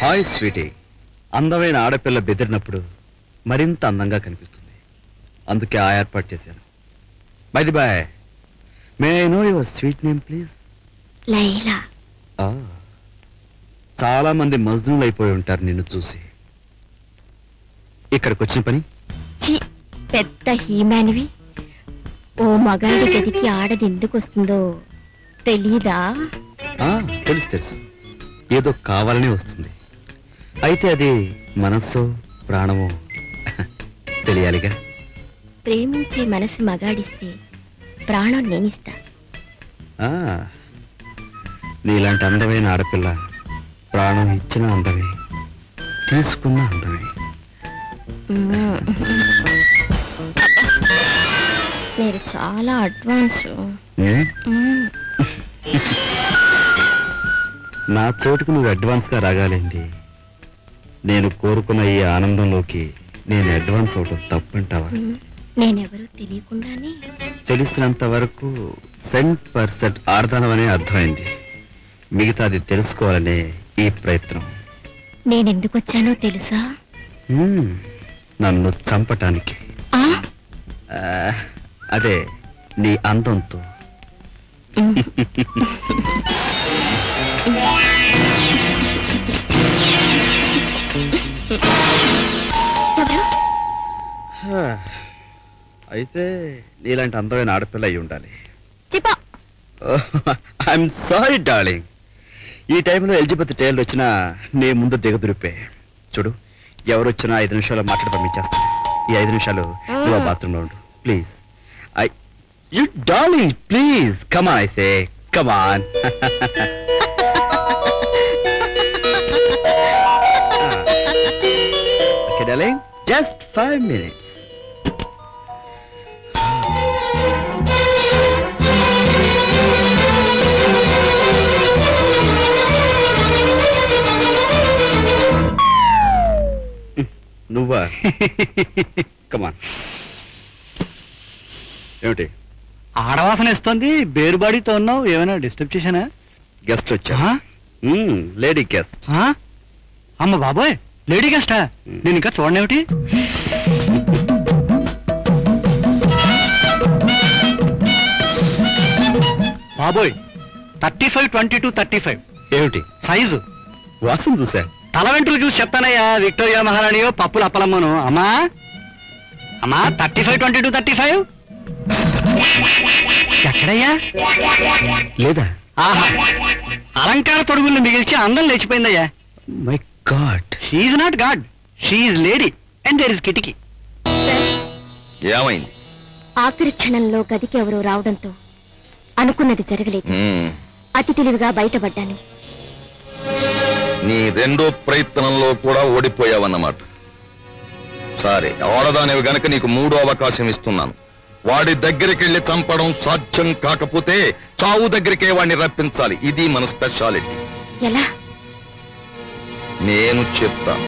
Hi Sweety. అందమైన ఆడపిల్ల బెదిరినప్పుడు మరింత అందంగా కనిపిస్తుంది. అందుకే ఆ ఏర్పాటు చేశాను. By the way may I know your sweet name please Laila. చాలా మంది మజ్నులు అయిపోయి ఉంటారు నిన్ను చూసి. ఇక్కడికి వచ్చిన పని పెద్ద హీమానివి. ఓ మగాడి గదికి ఆడది ఎందుకు వస్తుందో తెలీదా తెలుసు తెలుసు. ఏదో కావాలనే వస్తుంది. అయితే అది మనస్సు ప్రాణమో తెలియాలిగా. ప్రేమించే మనసు మగాడిస్తే ప్రాణం నేనిస్తా. ఆ, నీలాంటి అందమైన ఆడపిల్ల ప్రాణం ఇచ్చిన అందమే తీసుకున్న అందమే. మీరు చాలా అడ్వాన్స్. నా చోటుకు నువ్వు అడ్వాన్స్గా రాగాలింది నేను కోరుకున్న ఈ ఆనందంలోకి నేను అడ్వాన్స్ అవటం తప్పంటావా. నేనెవరో తెలియకుండానే తెలిసినంత వరకు సెంట్ పర్సెంట్ ఆర్ధనమనే అర్థమైంది మిగతాది తెలుసుకోవాలనే ఈ ప్రయత్నం. నేనెందుకు వచ్చానో తెలుసా. నన్ను చంపటానికి. అదే నీ అందంతో? అయితే నీలాంటి అందమైన ఆడపిల్ల అయి ఉండాలి ఐఎమ్ సారీ డార్లింగ్ ఈ టైంలో ఎలిజబెత్ టైలర్ వచ్చినా నీ ముందు దిగదురిపే. చూడు ఎవరు వచ్చినా ఐదు నిమిషాలు మాట్లాడి పంపించేస్తాను ఈ ఐదు నిమిషాలు నువ్వు బాత్రూంలో ఉండు. Please. I you darling please. Come on I say come on okay darling just five minutes నువ్వా? కమాన్ ఏమిటి? ఆడవాసన ఇస్తుంది బేరుబాడితో ఉన్నావు ఏమైనా డిస్టర్బ్ చేశానా? గెస్ట్ వచ్చా? లేడీ గెస్ట్ ఆ? అమ్మ బాబోయ్ లేడీ గెస్టా నేను ఇంకా చూడనేమిటి బాబోయ్ thirty five twenty two thirty five ఏమిటి? సైజు వాసన చూసా? తల వెంట్రులు చూసి చెప్తానయ్యా విక్టోరియా మహారాణియో పప్పులు అప్పలమ్మను. అమ్మా అమ్మా thirty five twenty two thirty five ఎక్కడయ్యా? లేదా? ఆహా అలంకార తొడుగుల్ని మిగిల్చి అందం లేచిపోయిందయ్యా. My god. She not god she lady and there is కిటికీ ఏమైంది? ఆఖరి క్షణంలో గదికి ఎవరో రావడంతో అనుకున్నది జరగలేదు. అతి తెలివిగా బయటపడ్డాను. నీ రెండో ప్రయత్నంలో కూడా ఓడిపోయావన్నమాట. సరే ఆడదానివి గనక నీకు మూడో అవకాశం ఇస్తున్నాను. వాడి దగ్గరికి వెళ్ళి చంపడం సాధ్యం కాకపోతే చావు దగ్గరికే వాడిని రప్పించాలి. ఇది మన స్పెషాలిటీ. ఎలా? నేను చెప్తాను.